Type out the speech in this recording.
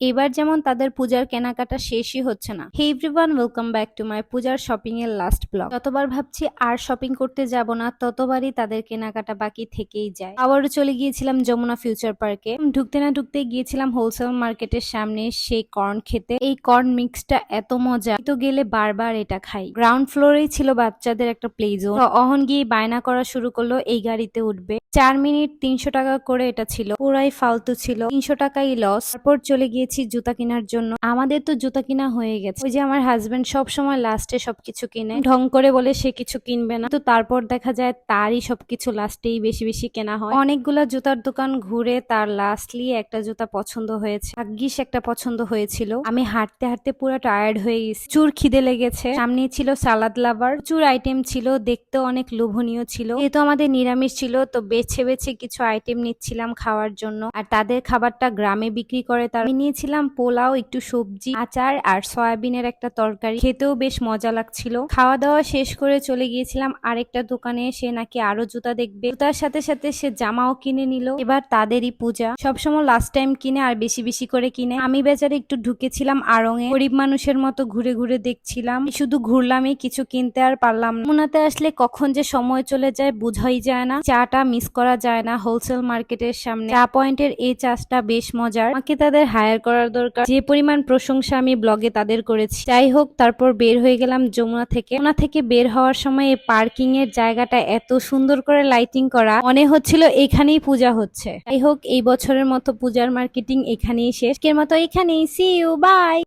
এবার যেমন তাদের পূজার কেনাকাটা শেষই হচ্ছে না। Hey everyone welcome back to my পূজার শপিং এর লাস্ট ব্লগ যতবার ভাবছি আর শপিং করতে যাব না, ততবারই তাদের কেনাকাটা বাকি থেকেই যায়। আবারও চলে গিয়েছিলাম যমুনা ফিউচার পার্কে ঢুকতে না ঢুকতে গিয়েছিলাম হোলসেল মার্কেটের সামনে সেই কর্ন খেতে। এই কর্ন মিক্সটা এত মজা। তো গেলে বারবার এটা খাই। গ্রাউন্ড ফ্লোরেই ছিল বাচ্চাদের একটা প্লে জোন অহন গিয়ে বায়না করা শুরু করল, এই গাড়িতে উঠবে। চার মিনিট তিনশো টাকা করে এটা ছিল। পুরাই ফালতু ছিল। তিনশো টাকাই লস তারপর চলে গিয়েছি জুতা কেনার জন্য। আমাদের তো জুতা কিনা হয়ে গেছে। ওই যে আমার হাজবেন্ড সব সময় লাস্টে সবকিছু কিনে। ঢং করে বলে সে কিছু কিনবে না। তো তারপর দেখা যায় তারই সবকিছু লাস্টেই বেশি বেশি কেনা হয়। অনেকগুলা জুতার দোকান ঘুরে তার লাস্টলি একটা জুতা পছন্দ হয়েছে। ভাগ্যিস একটা পছন্দ হয়েছিল। আমি হাঁটতে হাঁটতে পুরো টায়ার্ড হয়ে গেছি। চুর খিদে লেগেছে। সামনে ছিল সালাদ লাভার চুর আইটেম ছিল। দেখতে অনেক লোভনীয় ছিল। যেহেতু আমাদের নিরামিষ ছিল। তো বেছে বেছে কিছু আইটেম নিচ্ছিলাম খাওয়ার জন্য। আর তাদের খাবারটা গ্রামে বিক্রি করে তার আমি নিয়েছিলাম পোলাও, একটু সবজি, আচার আর সয়াবিনের একটা তরকারি। খেতেও বেশ মজা লাগছিল। খাওয়া দাওয়া শেষ করে চলে গিয়েছিলাম আরেকটা দোকানে। সে নাকি আরও জুতা দেখবে। জুতার সাথে সাথে সে জামাও কিনে নিল। এবার তাদেরই পূজা। সবসময় লাস্ট টাইম কিনে আর বেশি বেশি করে কিনে। আমি বেচারে একটু ঢুকেছিলাম আড়ঙে। গরিব মানুষের মতো ঘুরে ঘুরে দেখছিলাম। শুধু ঘুরলামই, কিছু কিনতে আর পারলাম না। মুনাতে আসলে কখন যে সময় চলে যায় বুঝাই যায় না। চাটা মিস করা যায় না। হোলসেল মার্কেটের সামনে চা পয়েন্টের এই চাষটা বেশ মজার। আমাকে তাদের হায়ার করার দরকার। যে পরিমাণ প্রশংসা আমি ব্লগে তাদের করেছি। যাই হোক, তারপর বের হয়ে গেলাম যমুনা থেকে। যমুনা থেকে বের হওয়ার সময় পার্কিং এর জায়গাটা এত সুন্দর করে লাইটিং করা, মনে হচ্ছিল এখানেই পূজা হচ্ছে। যাই হোক, এই বছরের মতো পূজার মার্কেটিং এখানেই শেষ। এর মতো এখানেই। C you by